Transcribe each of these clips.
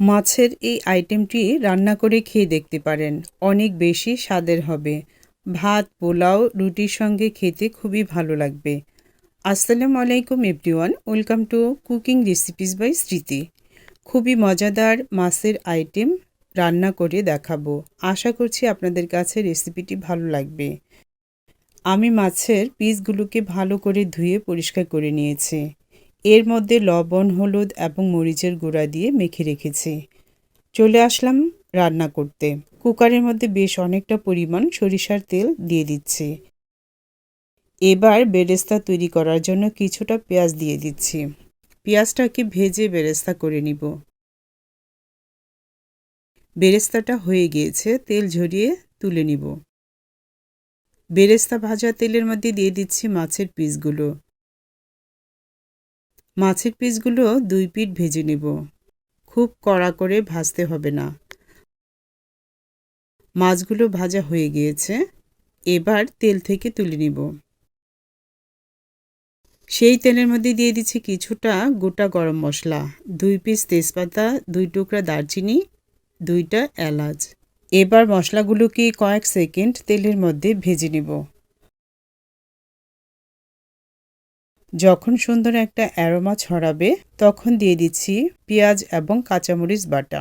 মাছের এই আইটেমটি রান্না করে খেয়ে দেখতে পারেন। অনেক বেশি স্বাদের হবে। ভাত, পোলাও রুটির সঙ্গে খেতে খুবই ভালো লাগবে। আসসালামু আলাইকুম everyone, welcome to cooking recipes by Smriti. খুবই মজাদার মাছের আইটেম রান্না করে দেখাবো। আশা করছি আপনাদের কাছে রেসিপিটি ভালো লাগবে। আমি মাছের পিসগুলোকে ভালো করে ধুয়ে পরিষ্কার করে নিয়েছি। এর মধ্যে লবণ, হলুদ এবং মরিচের গুঁড়া দিয়ে মেখে রেখেছি। চলে আসলাম রান্না করতে। কুকারের মধ্যে বেশ অনেকটা পরিমাণ সরিষার তেল দিয়ে দিচ্ছি। এবার বেরেস্তা তৈরি করার জন্য কিছুটা পেঁয়াজ দিয়ে দিচ্ছি। পেঁয়াজটাকে ভেজে বেরেস্তা করে নিব। বেরেস্তাটা হয়ে গিয়েছে, তেল ঝরিয়ে তুলে নিব। বেরেস্তা ভাজা তেলের মধ্যে দিয়ে দিচ্ছি মাছের পিসগুলো। মাছের পিসগুলো দুই পিঠ ভেজে নেব। খুব কড়া করে ভাজতে হবে না। মাছগুলো ভাজা হয়ে গিয়েছে। এবার তেল থেকে তুলে নিব। সেই তেলের মধ্যে দিয়ে দিচ্ছি কিছুটা গোটা গরম মশলা, দুই পিস তেজপাতা, দুই টুকরা দারচিনি, দুইটা এলাচ। এবার মশলাগুলোকে কয়েক সেকেন্ড তেলের মধ্যে ভেজে নেব। যখন সুন্দর একটা অ্যারোমা ছড়াবে, তখন দিয়ে দিচ্ছি পেঁয়াজ এবং কাঁচামরিচ বাটা।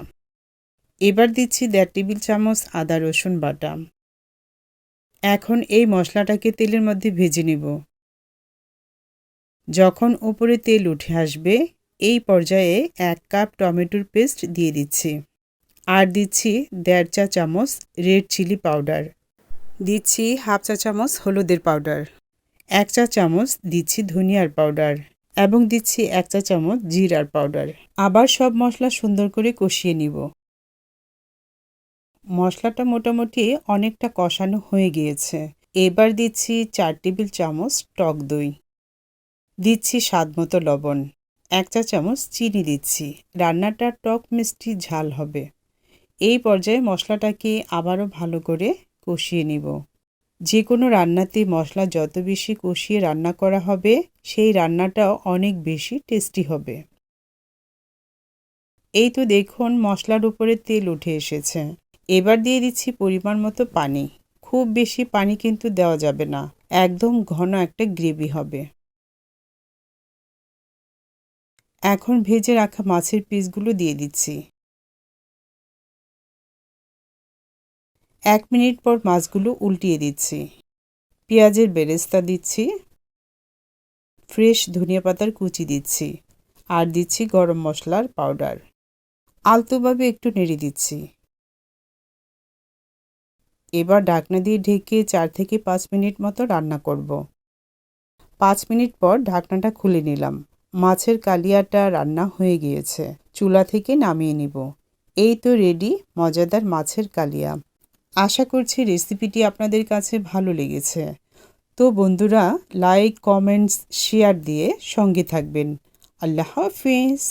এবার দিচ্ছি দেড় টেবিল চামচ আদা রসুন বাটা। এখন এই মশলাটাকে তেলের মধ্যে ভেজে নিব। যখন উপরে তেল উঠে আসবে, এই পর্যায়ে এক কাপ টমেটোর পেস্ট দিয়ে দিচ্ছি। আর দিচ্ছি দেড় চা চামচ রেড চিলি পাউডার। দিচ্ছি হাফ চা চামচ হলুদের পাউডার। এক চা চামচ দিচ্ছি ধনিয়ার পাউডার এবং দিচ্ছি এক চা চামচ জিরার পাউডার আবার সব মশলা সুন্দর করে কষিয়ে নিব। মশলাটা মোটামুটি অনেকটা কষানো হয়ে গিয়েছে। এবার দিচ্ছি চার টেবিল চামচ টক দই। দিচ্ছি স্বাদ মতো লবণ। এক চা চামচ চিনি দিচ্ছি। রান্নাটা টক মিষ্টি ঝাল হবে। এই পর্যায়ে মশলাটাকে আবারও ভালো করে কষিয়ে নিব। যে কোনো রান্নাতে মশলা যত বেশি কষিয়ে রান্না করা হবে, সেই রান্নাটাও অনেক বেশি টেস্টি হবে। এই তো দেখুন, মশলার উপরে তেল উঠে এসেছে। এবার দিয়ে দিচ্ছি পরিমাণ মতো পানি। খুব বেশি পানি কিন্তু দেওয়া যাবে না। একদম ঘন একটা গ্রেভি হবে। এখন ভেজে রাখা মাছের পিসগুলো দিয়ে দিচ্ছি। এক মিনিট পর মাছগুলো উল্টিয়ে দিচ্ছি। পেঁয়াজের বেরেস্তা দিচ্ছি। ফ্রেশ ধনিয়া পাতার কুচি দিচ্ছি। আর দিচ্ছি গরম মশলার পাউডার। আলতোভাবে একটু নেড়ে দিচ্ছি। এবার ঢাকনা দিয়ে ঢেকে চার থেকে পাঁচ মিনিট মতো রান্না করব। পাঁচ মিনিট পর ঢাকনাটা খুলে নিলাম। মাছের কালিয়াটা রান্না হয়ে গিয়েছে। চুলা থেকে নামিয়ে নিব। এই তো রেডি, মজাদার মাছের কালিয়া। আশা করছি রেসিপিটি আপনাদের কাছে ভালো লেগেছে। তো বন্ধুরা লাইক কমেন্টস শেয়ার দিয়ে সঙ্গে থাকবেন। আল্লাহ হাফিজ।